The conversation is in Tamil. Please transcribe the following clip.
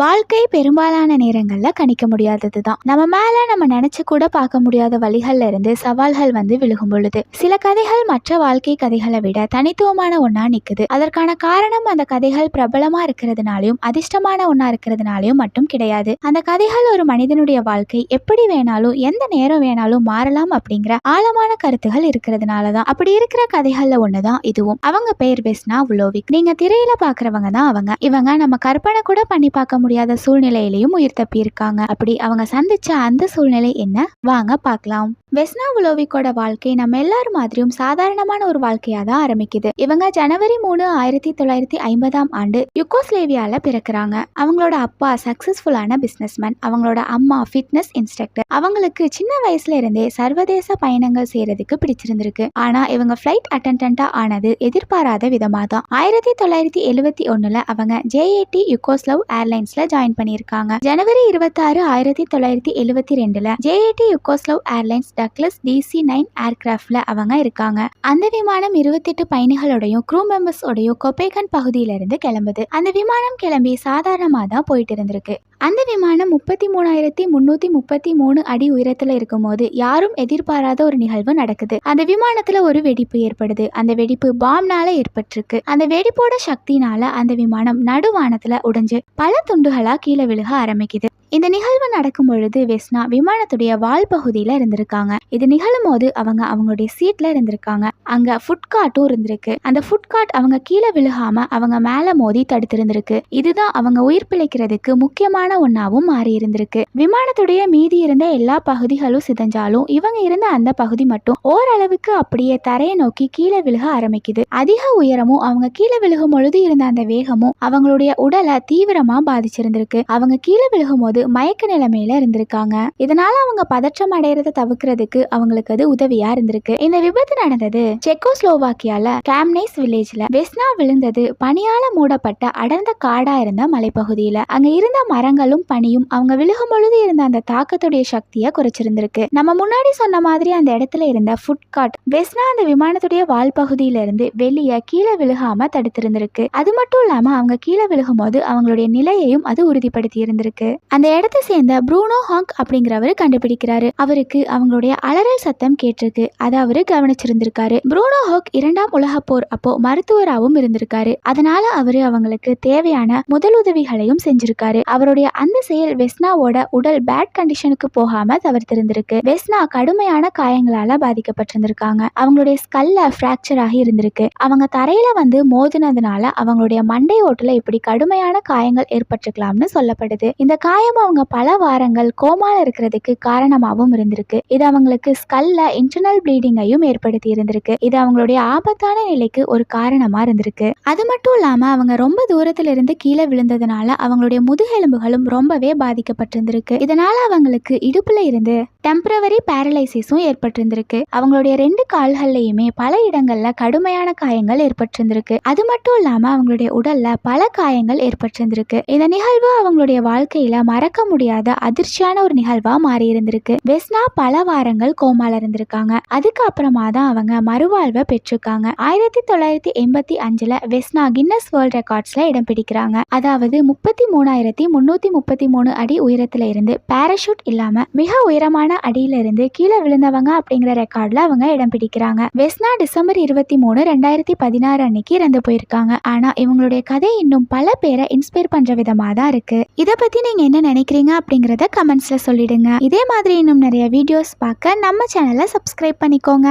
வாழ்க்கை பெரும்பாலான நேரங்களில் கணிக்க முடியாதது தான் நம்ம மேலே நம்ம நினைச்சு கூட பார்க்க முடியாத வழிகள்ல இருந்து சவால்கள் வந்து விழுகும் பொழுது சில கதைகள் மற்ற வாழ்க்கை கதைகளை விட தனித்துவமான ஒன்றா நிற்குது அதற்கான காரணம் அந்த கதைகள் பிரபலமாக இருக்கிறதுனாலையும் அதிர்ஷ்டமான ஒன்றா இருக்கிறதுனாலையும் மட்டும் கிடையாது. அந்த கதைகள் ஒரு மனிதனுடைய வாழ்க்கை எப்படி வேணாலும் எந்த நேரம் வேணாலும் மாறலாம் அப்படிங்கிற ஆழமான கருத்துகள் இருக்கிறதுனாலதான். அப்படி இருக்கிற கதைகளில் ஒன்று தான் இதுவும். அவங்க பெயர் பெஸ்னா உலோவிக். நீங்கள் திரையில் பார்க்குறவங்க தான் அவங்க. இவங்க நம்ம கற்பனை கூட பண்ணி பார்க்க முடியாத சூழ்நிலையிலையும் உயிர் தப்பியிருக்காங்க. அப்படி அவங்க சந்திச்ச அந்த சூழ்நிலை என்ன? வாங்க பார்க்கலாம். வெஸ்னா உலோவிக்கோட வாழ்க்கை நம்ம எல்லாரும் மாதிரியும் சாதாரணமான ஒரு வாழ்க்கையா தான் ஆரம்பிக்குது. இவங்க ஜனவரி மூணு ஆயிரத்தி தொள்ளாயிரத்தி ஐம்பதாம் ஆண்டு யுகோஸ்லேவியால பிறக்கிறாங்க. அவங்களோட அப்பா சக்சஸ்ஃபுல்லான பிசினஸ்மேன் அவங்களோட அம்மா ஃபிட்னஸ் இன்ஸ்ட்ரக்டர். அவங்களுக்கு சின்ன வயசுல இருந்தே சர்வதேச பயணங்கள் செய்யறதுக்கு பிடிச்சிருந்திருக்கு. ஆனா இவங்க ஃபிளைட் அட்டன்டா ஆனது எதிர்பாராத விதமா தான். ஆயிரத்தி தொள்ளாயிரத்தி எழுவத்தி ஒண்ணுல அவங்க ஜேஏடி யுகோஸ்லவ் ஏர்லைன்ஸ்ல ஜாயின் பண்ணியிருக்காங்க. ஜனவரி இருபத்தாறு ஆயிரத்தி தொள்ளாயிரத்தி எழுவத்தி ரெண்டுல JAT Yugoslav airlines Douglas DC nine ஏர்கிராஃப்ட்ல அவங்க இருக்காங்க. அந்த விமானம் இருபத்தெட்டு பயணிகளோடையும் க்ரூ மெம்பர்ஸோடையும் கொப்பேகன் பகுதியில இருந்து கிளம்புது. அந்த விமானம் கிளம்பி சாதாரணமாக தான் போயிட்டு இருந்திருக்கு. அந்த விமானம் முப்பத்தி மூணாயிரத்தி முன்னூத்தி முப்பத்தி மூணு அடி உயரத்துல இருக்கும்போது யாரும் எதிர்பாராத ஒரு நிகழ்வு நடக்குது. அந்த விமானத்துல ஒரு வெடிப்பு ஏற்படுது. அந்த வெடிப்பு பாம்னால ஏற்பட்டிருக்கு. அந்த வெடிப்போட சக்தினால அந்த விமானம் நடுவானத்துல உடைஞ்சு பல துண்டுகளா கீழே விழுக ஆரம்பிக்குது. இந்த நிகழ்வு நடக்கும் பொழுது வெஸ்னா விமானத்துடைய வால் பகுதியில இருந்திருக்காங்க. இது நிகழும் போது அவங்க அவங்களுடைய சீட்ல இருந்திருக்காங்க. அங்க ஃபுட் கார்ட்டும் இருந்திருக்கு. அந்த ஃபுட் கார்ட் அவங்க கீழே விழுகாம அவங்க மேல மோதி தடுத்திருந்திருக்கு. இதுதான் அவங்க உயிர் பிழைக்கிறதுக்கு முக்கியமான ஒன்னாவும் மாறி இருந்திருக்கு. விமானத்துடைய மீதி இருந்த எல்லா பகுதிகளும் சிதஞ்சாலும் இவங்க இருந்த அந்த பகுதி மட்டும் ஓரளவுக்கு அப்படியே தரையை நோக்கி கீழே விழுக ஆரம்பிக்குது. அதிக உயரமும் அவங்க கீழே விழுகும் பொழுது இருந்த அந்த வேகமும் அவங்களுடைய உடலை தீவிரமா பாதிச்சிருந்திருக்கு. அவங்க கீழே விழுகும் போது மயக்க நிலைமையில இருந்திருக்காங்க. இதனால அவங்க பதற்றம் அடையறத தவிர்க்கிறதுக்கு அவங்களுக்கு அது உதவியா இருந்திருக்கு. இந்த விபத்து நடந்தது செக்கோஸ்லோவாக்கியால கேம்னேஸ் வில்லேஜ்ல. வெஸ்னா விழுந்தது பனியால மூடப்பட்ட அடர்ந்த காடா இருந்த மலைப்பகுதியில. அங்க இருந்த மரங்கள் மரங்களும் பனியும் அவங்க விழுகும் பொழுது இருந்த அந்த தாக்கத்துடைய சக்தியை குறைச்சிருந்திருக்கு. நம்ம முன்னாடி சொன்ன மாதிரி அந்த இடத்துல இருந்த ஃபுட் கார்ட் வெஸ்னா அந்த விமானத்துடைய வால் பகுதியிலிருந்து வெளியே கீழே விழுகாம தடுத்திருந்திருக்கு. அது மட்டும் இல்லாம அவங்க கீழே விழுகும் போது அவங்களுடைய நிலையையும் அது உறுதிப்படுத்தி இருந்திருக்கு அந்த இடத்தை சேர்ந்த ப்ரூனோ ஹாங்க் அப்படிங்கிறவரு கண்டுபிடிக்கிறாரு. அவருக்கு அவங்களுடைய அலறல் சத்தம் கேட்டிருக்கு. அதை அவரு கவனிச்சிருந்திருக்காரு. ப்ரூனோ ஹாக் இரண்டாம் உலக போர் அப்போ மருத்துவராகவும் இருந்திருக்காரு. அதனால அவரு அவங்களுக்கு தேவையான முதலுதவிகளையும் செஞ்சிருக்காரு. அவருடைய அந்த செயல் வெஸ்னாவோட உடல் பேட் கண்டிஷனுக்கு போகாம தவிர்த்திருந்திருக்கு. வெஸ்னா கடுமையான காயங்களால பாதிக்கப்பட்டிருந்திருக்காங்க. அவங்களுடைய ஸ்கல்ல ஃப்ராக்சர் ஆகி இருந்திருக்கு. அவங்க தரையில வந்து மோதினதுனால அவங்களுடைய மண்டை ஓட்டுல இப்படி கடுமையான காயங்கள் ஏற்பட்டிருக்கலாம்னு சொல்லப்படுது. இந்த காயம் அவங்க பல வாரங்கள் கோமால இருக்கிறதுக்கு காரணமாகவும் இருந்திருக்கு. இது அவங்களுக்கு ஸ்கல்ல இன்டர்னல் ப்ளீடிங்கையும் ஏற்படுத்தி இருந்திருக்கு. இது அவங்களுடைய ஆபத்தான நிலைக்கு ஒரு காரணமா இருந்திருக்கு. அது மட்டும் இல்லாம அவங்க ரொம்ப தூரத்துல இருந்து கீழே விழுந்ததுனால அவங்களுடைய முதுகெலும்புகளும் ரொம்பவே பாதிக்கப்பட்டிருந்திருக்கு. இதனால அவங்களுக்கு இடுப்புல இருந்து டெம்பரவரி பேரலைசிஸும் ஏற்பட்டிருந்திருக்கு. அவங்களுடைய ரெண்டு கால்கள்லயுமே பல இடங்கள்ல கடுமையான காயங்கள் ஏற்பட்டிருந்திருக்கு. அது மட்டும் இல்லாம அவங்களுடைய உடல்ல பல காயங்கள் ஏற்பட்டிருந்திருக்கு. இந்த நிகழ்வு அவங்களுடைய வாழ்க்கையில மறக்க முடியாத அதிர்ச்சியான ஒரு நிகழ்வா மாறி இருந்திருக்கு வெஸ்னா பல வாரங்கள் கோமால இருந்திருக்காங்க. அதுக்கப்புறமா தான் அவங்க மறுவாழ்வை பெற்றிருக்காங்க. ஆயிரத்தி தொள்ளாயிரத்தி எண்பத்தி அஞ்சுல வெஸ்னா கின்னஸ் வேர்ல்ட் ரெக்கார்ட்ஸ்ல இடம் பிடிக்கிறாங்க. அதாவது முப்பத்தி மூணாயிரத்தி முன்னூத்தி முப்பத்தி மூணு அடி உயரத்தில் இருந்து பேராஷூட் இல்லாமல் மிக உயரமான அடியிலிருந்து கீழே விழுந்தவங்க அப்படிங்கிற ரெக்கார்டில் அவங்க இடம் பிடிக்கிறாங்க. வெஸ்னா டிசம்பர் இருபத்தி மூணு ரெண்டாயிரத்தி பதினாறு அன்னைக்கு இறந்து போயிருக்காங்க. ஆனால் இவங்களுடைய கதை இன்னும் பல பேரை இன்ஸ்பயர் பண்ணுற விதமாக தான் இருக்குது இதை பற்றி நீங்கள் என்ன நினைக்கிறீங்க அப்படிங்கிறத கமெண்ட்ஸில் சொல்லிடுங்க. இதே மாதிரி இன்னும் நிறைய வீடியோஸ் பார்க்க நம்ம சேனலை சப்ஸ்கிரைப் பண்ணிக்கோங்க.